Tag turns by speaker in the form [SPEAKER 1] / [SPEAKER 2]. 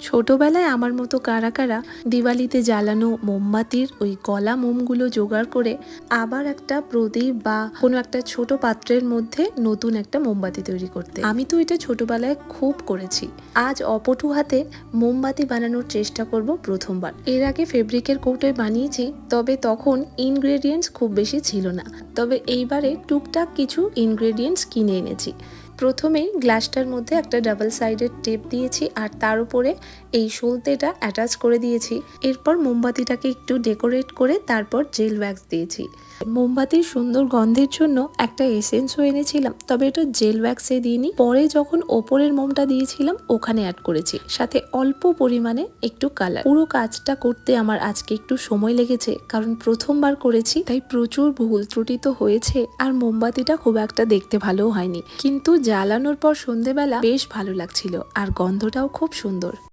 [SPEAKER 1] ছোটবেলায় আমার মতো কারা কারা দিওয়ালিতে জ্বালানো মোমবাতির ওই কলা মোমগুলো জোগাড় করে আবার একটা প্রদীপ বা কোনো একটা ছোট পাত্রের মধ্যে নতুন একটা মোমবাতি তৈরি করতে। আমি তো এটা ছোটবেলায় খুব করেছি। আজ অপটু হাতে মোমবাতি বানানোর চেষ্টা করব প্রথমবার। এর আগে ফেব্রিকের কৌটোয় বানিয়েছি, তবে তখন ইনগ্রেডিয়েন্টস খুব বেশি ছিল না। তবে এইবারে টুকটাক কিছু ইনগ্রেডিয়েন্টস কিনে এনেছি। প্রথমেই গ্লাসটার মধ্যে একটা ডাবল সাইডেড টেপ দিয়েছি আর তার উপরে এই সলতেটা অ্যাটাচ করে দিয়েছি। এরপর মোমবাতিটাকে একটু ডেকোরেট করে তারপর জেল ওয়্যাক্স দিয়েছি। মোমবাতির সুন্দর গন্ধের জন্য একটা এসেন্সও এনেছিলাম, তবে এটা জেল ওয়্যাক্সে দিইনি। পরে যখন ওপরের মোমটা দিয়েছিলাম, ওখানে অ্যাড করেছি। সাথে অল্প পরিমাণে একটু কালার। পুরো কাজটা করতে আমার আজকে একটু সময় লেগেছে, কারণ প্রথমবার করেছি, তাই প্রচুর ভুল ত্রুটি তো হয়েছে, আর মোমবাতিটা খুব একটা দেখতে ভালোও হয়নি। কিন্তু জ্বালানোর পর সন্ধেবেলা বেশ ভালো লাগছিল আর গন্ধটাও খুব সুন্দর।